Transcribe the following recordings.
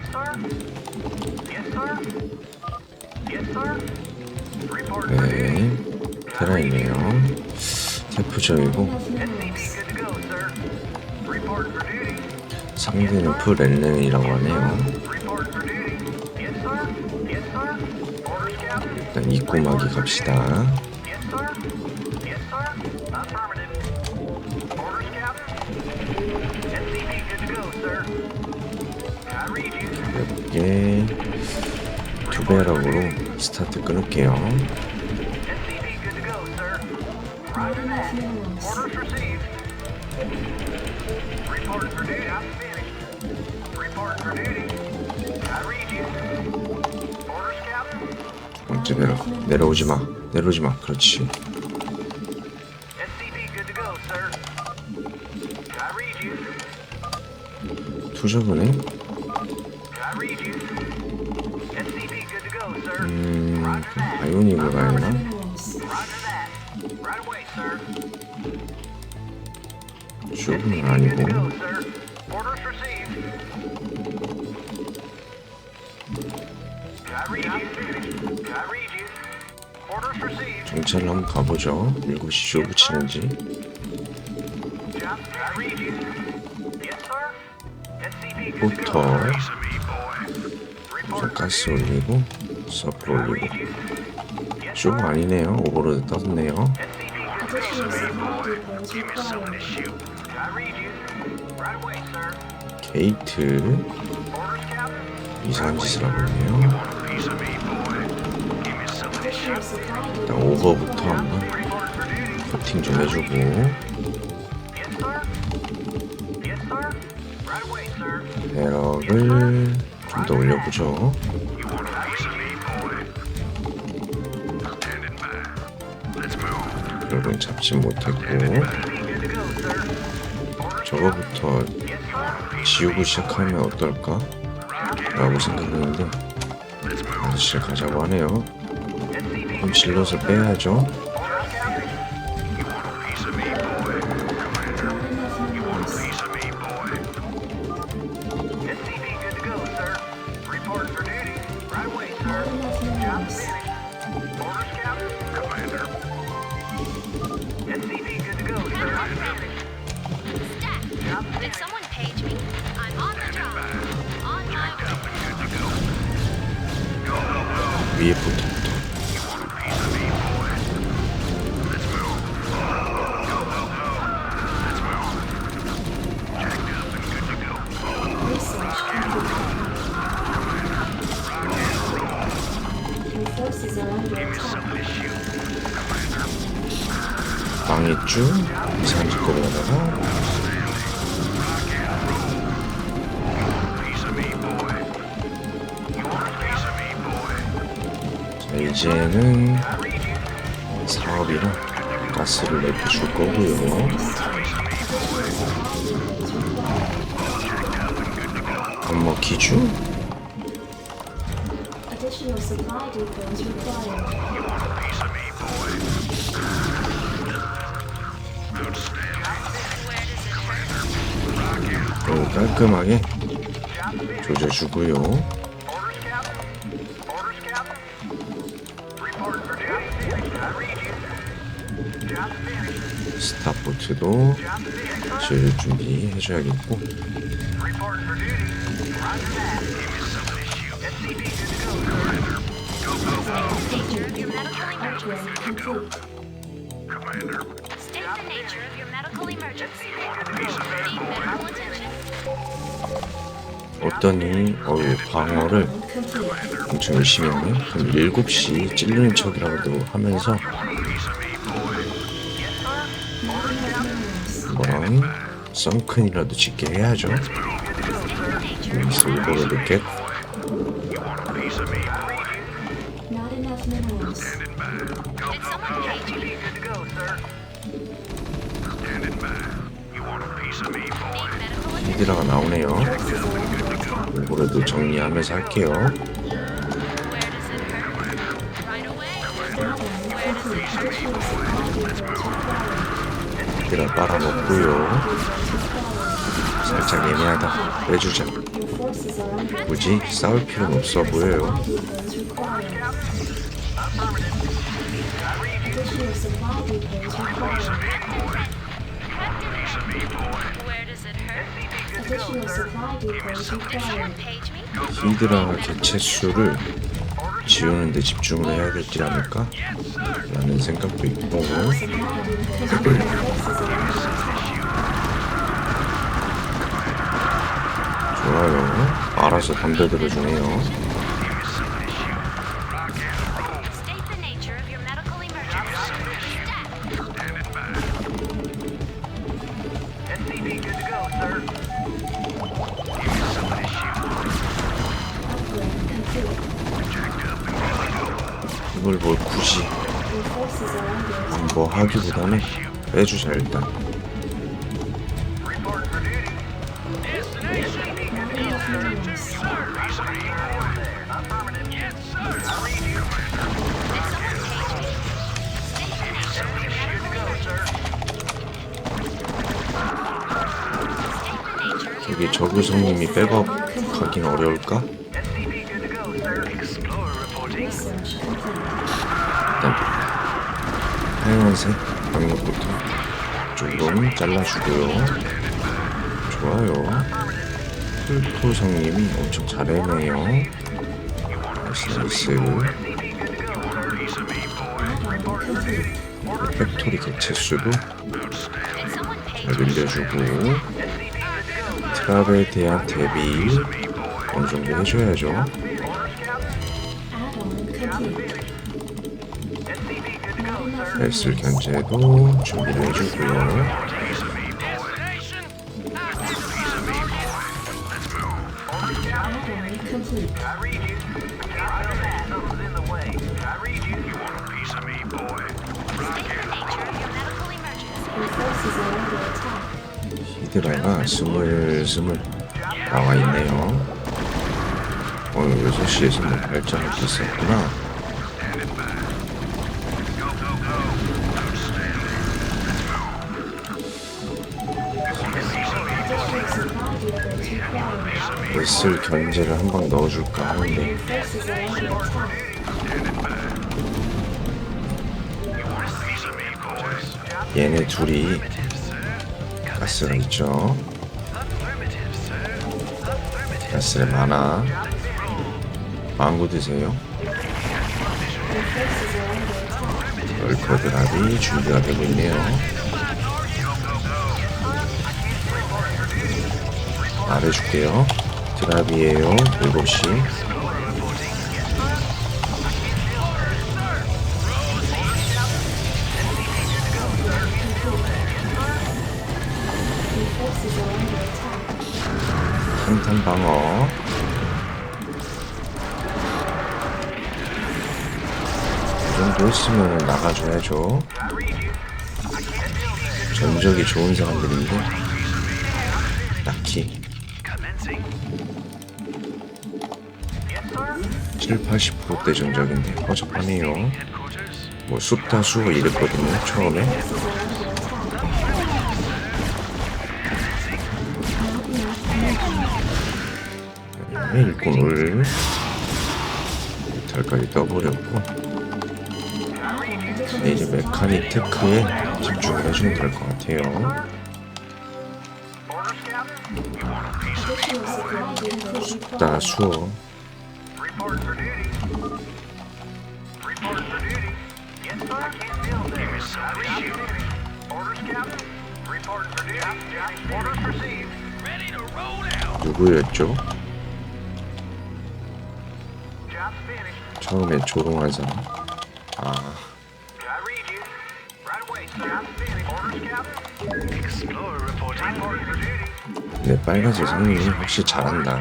Yes, sir. Yes, sir. Yes, sir. Report for duty. 네, 테라이네요. 태프적이고 SCV good to go, sir. Report for duty. 상대는 프렐렌이라고 하네요. Report for duty. Yes, sir. Yes, sir. Orders, Captain. 일단 입구막이 갑시다. 가볍게 두 배럭으로 스타트 끊을게요. 두 번째 배럭 내려오지 마. 내려오지 마. 그렇지. You. 투저분에 아이오닉을 가야 되나? To 아니고. 정찰을 한번 가보죠. 7시 쇼 붙이는지. For 가스. 올리고 I 올리고 sir. 아니네요. 오버로드 떴네요. 게이트. 이상한 짓을 하고 있네요. 일단 오버부터 한번. 코팅 좀 해주고. 배럭을 좀 더 올려보죠. 잡지 못했고 저거부터. 지우고 시작하면 어떨까? 라고 생각했는데 아저씨를 가자고 하네요. 그럼 질럿을 빼야죠. 위에 attack. 망했죠? 이상한 짓거리 하다가 이제는 사업이라 가스를 내줄 거고요. 안 먹히죠? 그리고 깔끔하게 조져주고요. Sir. 지을 준비해줘야겠고. 어떠니 어우 방어를. 엄청 열심히 하네 그럼 7시 찔르는 척이라도 하면서 한번 썬큰이라도 짓게 해야죠 medical attention. 히드라가 나오네요 오버로드 정리하면서 할게요 히드라 빨아먹고요 살짝 애매하다 빼주자 굳이 싸울 필요는 없어 보여요. 히드라 개체 수를 지우는데 집중을 해야 되지 않을까? 라는 생각도 있고. 좋아요. 알아서 담배 들어주네요. 이걸 뭘 굳이. 뭐 하기보다는 빼주자 일단. 저기 저그 성님이 백업 가긴 어려울까? Explorer reporting. 하얀색 방역부터 조금 잘라주고요. 좋아요. 풀토 성님이 엄청 잘해내요. 나이스. 팩토리 개체 수도 Did someone page 잘? 늘려주고 트랍에 대한 대비 어느 정도 해줘야죠. Minerals. 견제도 준비를 해주고요. 히드라가 스물 스물 나와 있네요. 어, 6시에서 뭐 발전을 있었구나. 웨슬 견제를 한 방 넣어줄까 하는데. 얘네 둘이 가스가 있죠. 가스를 많아. 망고 드세요. Your forces are under attack. 얼커 드랍이 준비가 되고 있네요. 말해줄게요. 드랍이에요. 7시. Your forces are under attack. 탄탄 방어. 이 정도 했으면 나가줘야죠. 전적이 좋은 사람들인데 딱히 7, 80%대 전적인데 허접하네요. 뭐 숲다수 이랬거든요 처음에. Energy. 일꾼을 뮤탈까지 떠버렸고 Add-on 이제 메카닉 테크에 집중을 해주면 될 것 같아요. Roll out. 누구였죠? 처음에 조롱한 사람. 아. 내 빨간색 상님이 확실히 잘한다.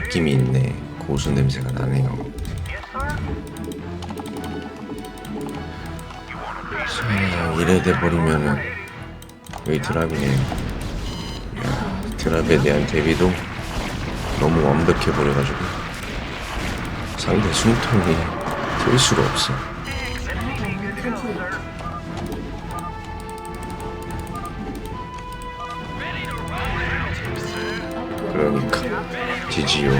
느낌이 있네. 고수 냄새가 나네요. 자, 이래 돼버리면은 여기 드랍이네요. 야, 드랍에 대한 대비도 너무 완벽해버려가지고 상대 숨통이 틀 수가 없어. 그러니까. 디지오